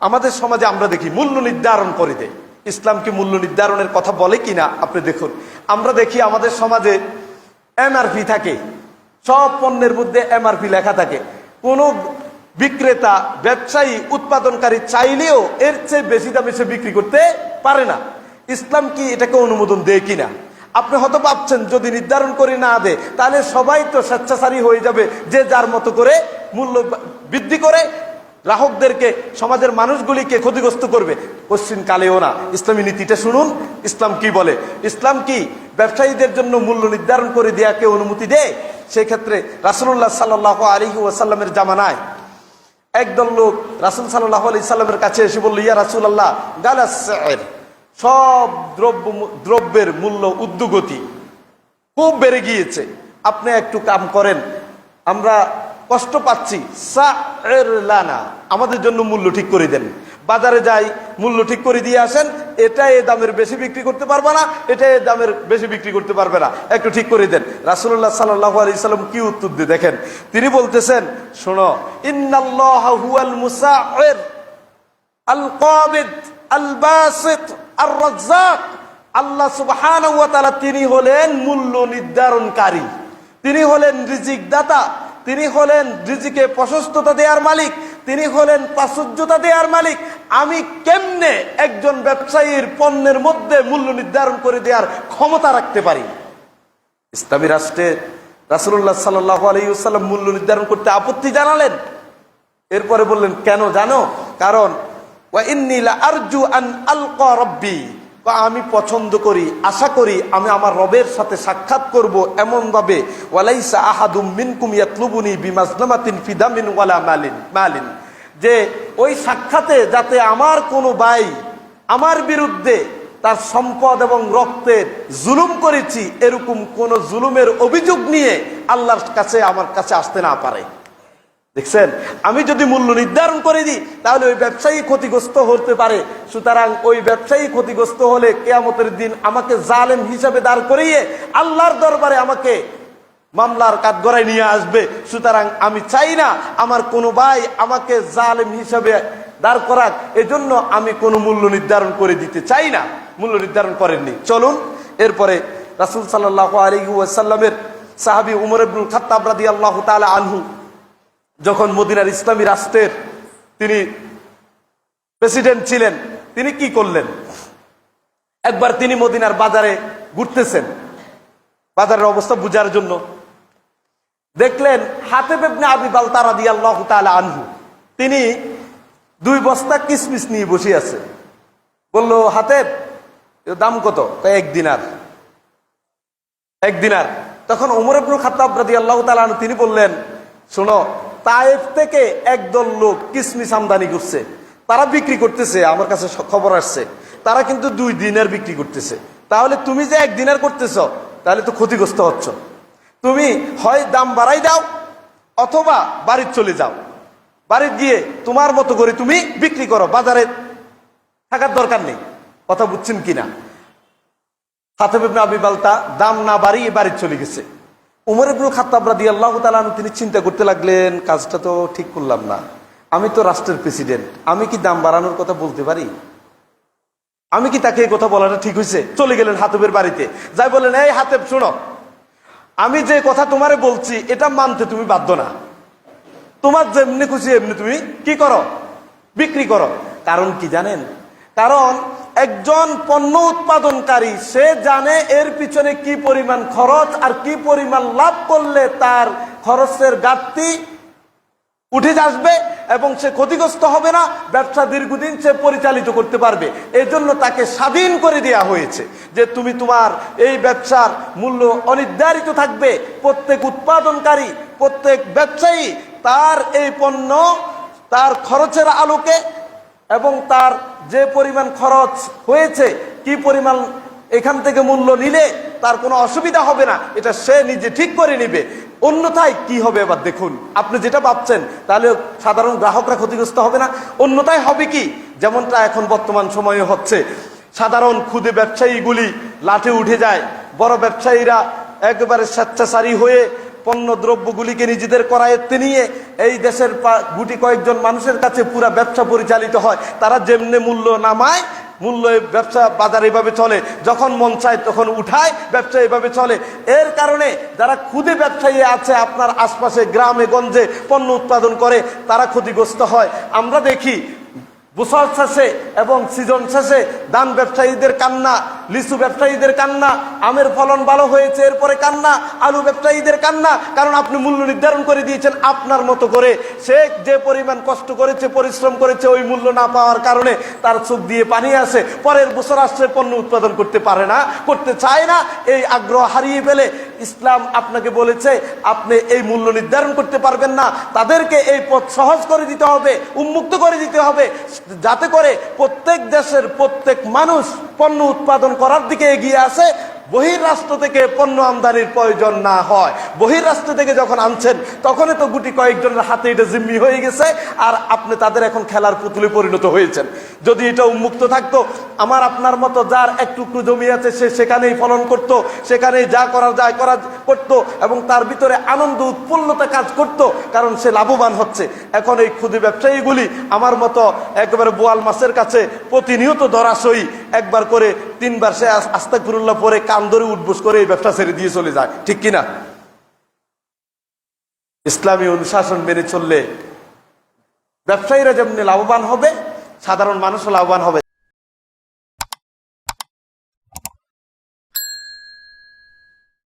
আমাদের সমাজে আমরা দেখি, মূল্য নির্ধারণ করে দেয়। ইসলাম কি মূল্য নির্ধারণের কথা বলে কিনা আপনি দেখুন। আমরা দেখি আমাদের সমাজে এমআরপি থাকে, সব পণ্যের মধ্যে এমআরপি লেখা থাকে। কোনো বিক্রেতা, ব্যবসায়ী, উৎপাদনকারী চাইলেও এর চেয়ে বেশি দামে সে বিক্রি করতে পারে না। ইসলাম কি এটাকে অনুমোদন দেয় কিনা? আপনি হয়তো ভাবছেন, যদি নির্ধারণ করে না দেয়, তাহলে সবাই তো স্বেচ্ছাচারী হয়ে যাবে, যে যার মতো করে মূল্য বৃদ্ধি করে গ্রাহকদেরকে, সমাজের মানুষগুলিকে ক্ষতিগ্রস্ত করবে। পশ্চিম কালেও না। ইসলামী নীতিটা শুনুন। ইসলাম কি বলে? ইসলাম কি ব্যবসায়ীদের জন্য মূল্য নির্ধারণ করে দেওয়াকে অনুমতি দেয়? সেই ক্ষেত্রে রাসুল্লাহ সাল্লাহ আলী ওয়াসাল্লামের জামানায় একদল লোক রাসুল সাল্লাহ আলি সাল্লামের কাছে এসে বলল, ইয়া রাসুল আল্লাহ গালাসের সব দ্রব্য দ্রব্যের মূল্য উদ্যোগতি খুব বেড়ে গিয়েছে। আপনি একটু কাম করেন। আমরা কষ্ট পাচ্ছি। লানা। আমাদের জন্য মূল্য ঠিক করে দেন। বাজারে যাই, মূল্য ঠিক করে দিয়ে আসেন এটা এ দামের বেশি বিক্রি করতে পারবে না এটা এ দামের বেশি বিক্রি করতে পারবে না। একটু ঠিক করে দেন। রাসুল্লাহ সাল্লাহ আলি সাল্লাম কি উত্তর দিয়ে দেখেন? তিনি বলতেছেন, শোনো, ইন্নাল্লাহ হুয়াল মুসা'র আল কাবিদ আল বাসিত আর রাজ্জাক আল্লাহ তাআলা তিনি হলেন মূল্য নির্ধারণকারী। তিনি হলেন রিজিক দাতা তিনি হলেন রিজিকে প্রশস্ততা দেওয়ার মালিক, তিনি হলেন প্রাচুর্যতা দেওয়ার মালিক। আমি কেমনে একজন ব্যবসায়ীর পণ্যের মধ্যে মূল্য নির্ধারণ করে দেওয়ার ক্ষমতা রাখতে পারি? ইসলামী রাষ্ট্রে রাসুল্লাহ সাল্লাহ আলাইসাল্লাম মূল্য নির্ধারণ করতে আপত্তি জানালেন। এরপরে বললেন, কেন জানো? কারণ আরজু আন আলকা বা আমি পছন্দ করি, আশা করি আমি আমার রবের সাথে সাক্ষাৎ করব এমন ভাবে ওয়ালাইসা আহাদুম মিনকুম ইয়াতলুবুনি বিমাসলামাতিন ফিদামিন ওয়ালা মালিন মালিন। যে ওই সাক্ষাতে যাতে আমার কোনো ভাই আমার বিরুদ্ধে তার সম্পদ এবং রক্তের জুলুম করেছি, এরকম কোন জুলুমের অভিযোগ নিয়ে আল্লাহর কাছে, আমার কাছে আসতে না পারে। দেখছেন? আমি যদি মূল্য নির্ধারণ করে দিই, তাহলে ওই ব্যবসায়ী ক্ষতিগ্রস্ত হতে পারে। সুতরাং ওই ব্যবসায়ী ক্ষতিগ্রস্ত হলে কেয়ামতের দিন আমাকে জালেম হিসাবে দাঁড় করিয়ে আল্লাহর দরবারে আমাকে মামলার কাঠগড়ায় নিয়ে আসবে। সুতরাং আমি চাই না আমার কোনো ভাই আমাকে জালেম হিসাবে দাঁড় করাক। এজন্য আমি কোনো মূল্য নির্ধারণ করে দিতে চাই না। মূল্য নির্ধারণ করেননি। চলুন, এরপরে রাসুল সাল্লাহ আলী ওয়াসাল্লামের সাহাবি উমর আব্দুল খাত্তাব রাদি আল্লাহ তালা আনহু যখন মদিনার ইসলামী রাষ্ট্রের তিনি প্রেসিডেন্ট ছিলেন, তিনি কি করলেন? একবার তিনি মদিনার বাজারে ঘুরতেছেন। বাজারের অবস্থা বুঝার জন্য দেখলেন হাতে বেবনে আবি বাল তারা দিয়ে আল্লাহ তালা আনহু, তিনি দুই বস্তা কিসমিস নিয়ে বসে আছে। বলল হাতে দাম কত? এক দিনার। এক দিনার? তখন উমর আব্দুল খাতাব আল্লাহ তালা তিনি বললেন, শোনো তায়েফ থেকে একদল লোক কিসমিস আমদানি করছে। তারা বিক্রি করতেছে, আমার কাছে খবর আসছে। তারা কিন্তু দুই দিনের বিক্রি করতেছে। তাহলে তুমি যে একদিনের করতেছ, তাহলে তো ক্ষতিগ্রস্ত হচ্ছ। তুমি হয় দাম বাড়াই দাও, অথবা বাড়ির চলে যাও। বাড়ির গিয়ে তোমার মতো করে তুমি বিক্রি করো, বাজারে থাকার দরকার নেই। কথা বুঝছেন কিনা? হাতে আবি বালতা, দাম না বাড়িয়ে বাড়ি চলে গেছে। উমর ইবনুল খাত্তাব রাদি আল্লাহ তালান তিনি চিন্তা করতে লাগলেন, কাজটা তো ঠিক করলাম না। আমি তো রাষ্ট্রের প্রেসিডেন্ট, আমি কি দাম বাড়ানোর কথা বলতে পারি? আমি কি তাকে এই কথা বলাটা ঠিক হয়েছে? চলে গেলেন হাতুবের বাড়িতে। যাই বললেন এই হাতেব, শোনো, আমি যে কথা তোমারে বলছি, এটা মানতে তুমি বাধ্য না। তোমার যেমনি খুশি, এমনি তুমি কি করো? বিক্রি করো। কারণ কি জানেন? কারণ একজন পণ্য উৎপাদনকারী, সে জানে এর পিছনে কি পরিমাণ খরচ আর কি পরিমাণ লাভ করলে তার খরচের ঘাটতি উঠে আসবে এবং সে ক্ষতিগ্রস্ত হবে না, ব্যবসা দীর্ঘদিন সে পরিচালিত করতে পারবে। এই জন্য তাকে স্বাধীন করে দেওয়া হয়েছে যে তুমি তোমার এই ব্যবসার মূল্য অনির্ধারিত থাকবে। প্রত্যেক উৎপাদনকারী, প্রত্যেক ব্যবসায়ী তার এই পণ্য, তার খরচের আলোকে এবং তার যে পরিমাণ খরচ হয়েছে, কি পরিমাণ এখান থেকে মূল্য নিলে তার কোনো অসুবিধা হবে না, এটা সে নিজে ঠিক করে নিবে। অন্যথায় কি হবে এবার দেখুন, আপনি যেটা ভাবছেন, তাহলে সাধারণ গ্রাহকরা ক্ষতিগ্রস্ত হবে না। অন্যথায় হবে কি, যেমনটা এখন বর্তমান সময়ে হচ্ছে, সাধারণ ক্ষুদে ব্যবসায়ীগুলি লাঠে উঠে যায়, বড় ব্যবসায়ীরা একবারে স্বেচ্ছাচারী হয়ে পণ্য দ্রব্যগুলিকে নিজেদের করায়ত্তে নিয়ে এই দেশের গুটি কয়েকজন মানুষের কাছে পুরা ব্যবসা পরিচালিত হয়। তারা যেমনে মূল্য নামায়, মূল্য ব্যবসা বাজার এভাবে চলে। যখন মন চায় তখন উঠায়, ব্যবসা এভাবে চলে। এর কারণে যারা ক্ষুদে ব্যবসায়ী আছে, আপনার আশপাশে গ্রামে, গঞ্জে পণ্য উৎপাদন করে, তারা ক্ষতিগ্রস্ত হয়। আমরা দেখি, বছর শেষে এবং সিজন শেষে ধান ব্যবসায়ীদের কান্না লিচু ব্যবসায়ীদের কান্না, আমের ফলন ভালো হয়েছে, এরপরে কান্না, আলু ব্যবসায়ীদের কান্না, কারণ আপনি মূল্য নির্ধারণ করে দিয়েছেন আপনার মতো করে। সে যে পরিমাণ কষ্ট করেছে, পরিশ্রম করেছে, ওই মূল্য না পাওয়ার কারণে তার চোখ দিয়ে পানি আসে পরের বছর আসছে, পণ্য উৎপাদন করতে পারে না, করতে চায় না। এই আগ্রহ হারিয়ে ফেলে ইসলাম আপনাকে বলেছে, আপনি এই মূল্য নির্ধারণ করতে পারবেন না। তাদেরকে এই পথ সহজ করে দিতে হবে, উন্মুক্ত করে দিতে হবে। যাতে করে প্রত্যেক দেশের প্রত্যেক মানুষ পণ্য উৎপাদন করার দিকে এগিয়ে আসে বহির রাষ্ট্র থেকে পণ্য আমদানির প্রয়োজন না হয়। বহির রাষ্ট্র থেকে যখন আনছেন, তখনই তো গুটি কয়েকজনের হাতে এটা জিম্মি হয়ে গেছে, আর আপনি তাদের এখন খেলার পুতুলে পরিণত হয়েছেন। যদি এটা উন্মুক্ত থাকতো, আমার আপনার মতো যার একটুকু জমি আছে, সে সেখানেই ফলন করত, সেখানেই যা করার যায় করা করত, এবং তার ভিতরে আনন্দ, উৎফুল্লতা কাজ করত, কারণ সে লাভবান হচ্ছে। এখন এই ক্ষুদি ব্যবসায়ীগুলি, আমার মতো একেবারে বোয়াল মাছের কাছে প্রতিনিয়ত ধরাশয়ী একবার করে তিনবার সে আস্তাক ফিরুল্লাহ পরে কান ধরে উঠবোস করে এই ব্যবসা ছেড়ে দিয়ে চলে যায়। ঠিক কিনা? ইসলামী অনুশাসন মেনে চললে ব্যবসায়ীরা যেমনি লাভবান হবে, সাধারণ মানুষও লাভবান হবে।